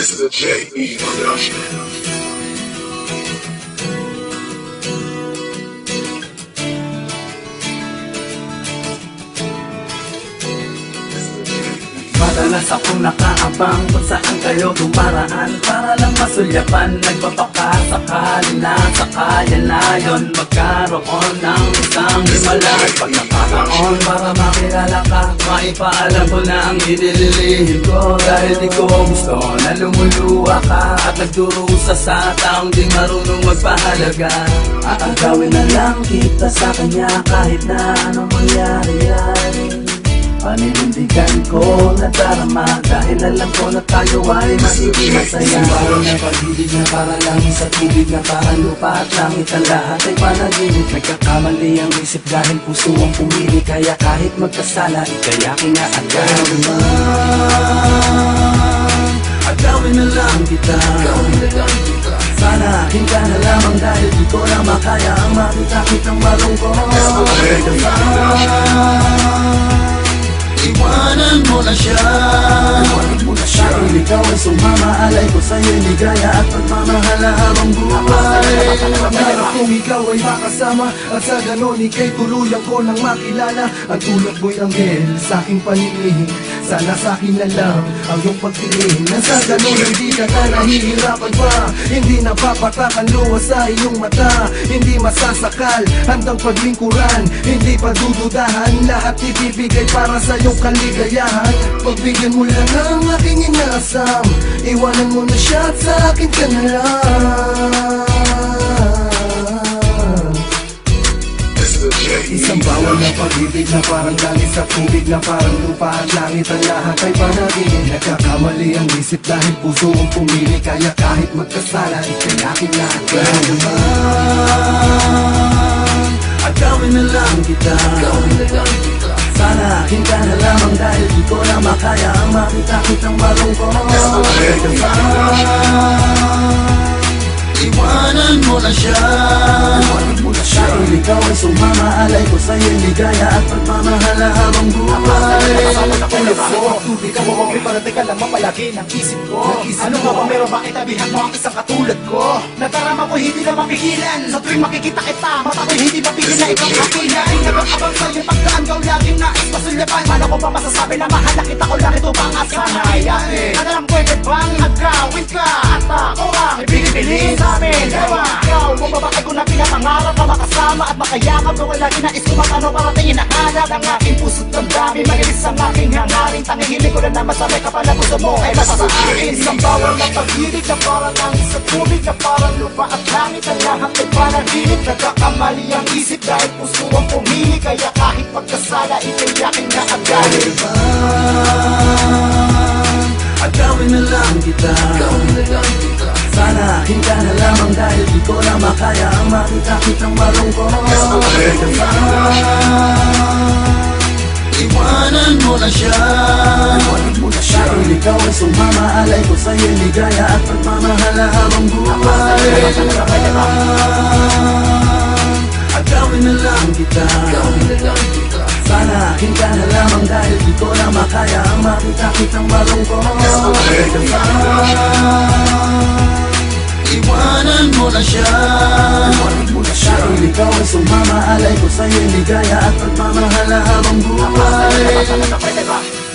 This is a production. Madalas akong nakaabang kung saan kayo dumaraan. Para lang masulyapan Nagpapakasakali na sa kaya na yon Magkaroon ng isang himala at pagkakataon. Para makilala ka Maipaalam ko na ang inililihim ko. Dahil di ko gusto na lumuluwa ka At nagdurusa sa taong di marunong magpahalaga. At ang gawin na lang kita sa kanya Kahit na anong mangyari yan Paninindigan ko na darama. Dahil alam ko na tayo ay magiging masaya Parang na pag-ibig na para lang sa tubig na parang lupa at langit Ang lahat ay panaginip. Nagkakamali ang isip dahil puso ang pumili. Kaya kahit magkasala, ikayakin na agad. Agawin na lang kita. Sana akin ka na lamang dahil di ko na makaya. Ang makita kitang malungkot Iwanan ikaw ay sumama Alay ko sa'yo ligaya At pagmamahal na habang buhay. Pangarap kong ikaw ay makasama At sa ganon ikay tuluyan ko nang makilala. Ang tulad mo'y anghel sa aking paningin Sana sa akin na lang ang iyong pagtingin Nang sa ganon hindi ka na nahihirapan pa. Hindi napapatak ang sa iyong mata. Hindi masasakal handang paglingkuran Hindi padududahan Lahat ibibigay para sa iyong kaligayahan. Pagbigyan mo lang ang aking inasam Iwanan mo na siya sa akin ka na lang na parang langit sa tubig Na parang lupa at langit ang lahat ay panaginip Nagkakamali ang isip dahil puso ang pumili Kaya kahit magkasala, ikayakin na Agawin na lang kita. Sana akin ka na lamang dahil di ko na makaya Ang makita kitang malungkot Iwanan mo na siya Iwanan mo na siya Dahil ikaw ay sumama Alay ko sa'yo ligaya At pagmamahal na habang buhay. Tubig ka mo, may parating ka lang mapalagi ng isip ko. Ano nga ba meron ba itabihan mo ang isang katulad ko? Nadarama ko hindi na mapigilan. Sa tuwing makikita kita, mata ko'y hindi mapigil na ikaw akin Lagi nag-abang sa'yo pagkaan kaw laging nais masulyapan Paano ko pa masasabi na mahal na kita ko lang ito bang asanayan makasama At makayakap ko lagi nais ko matano para tingin na hanap Ang aking puso't damdamin, magilis ang aking hangarin. Tangihilig ko na naman sa may kapal na gusto mo ay nasa sa akin. Isang bawal na na parang ang sa tubig Na parang lupa at langit ang lahat ay panaginip. Nagkakamali ang isip dahil puso ang pumili. Kaya kahit pagkasala, ikayakin na agad. Agawin na lang kita Sana akin ka na lamang dahil di ko na makaya Ang makita kitang malungkot Iwanan mo na siya. Iwanan mo na siya. Dahil ikaw ay sumama Alay ko sa'yo ligaya At pagmamahal na habang buhay. Agawin na lang kita. Sana akin ka na lamang Dahil di ko na makaya Ang makita kitang malungkot mo na siya. Na siya Dahil ikaw ay sumama Alay ko sa'yo ligaya At pagmamahal na habang buhay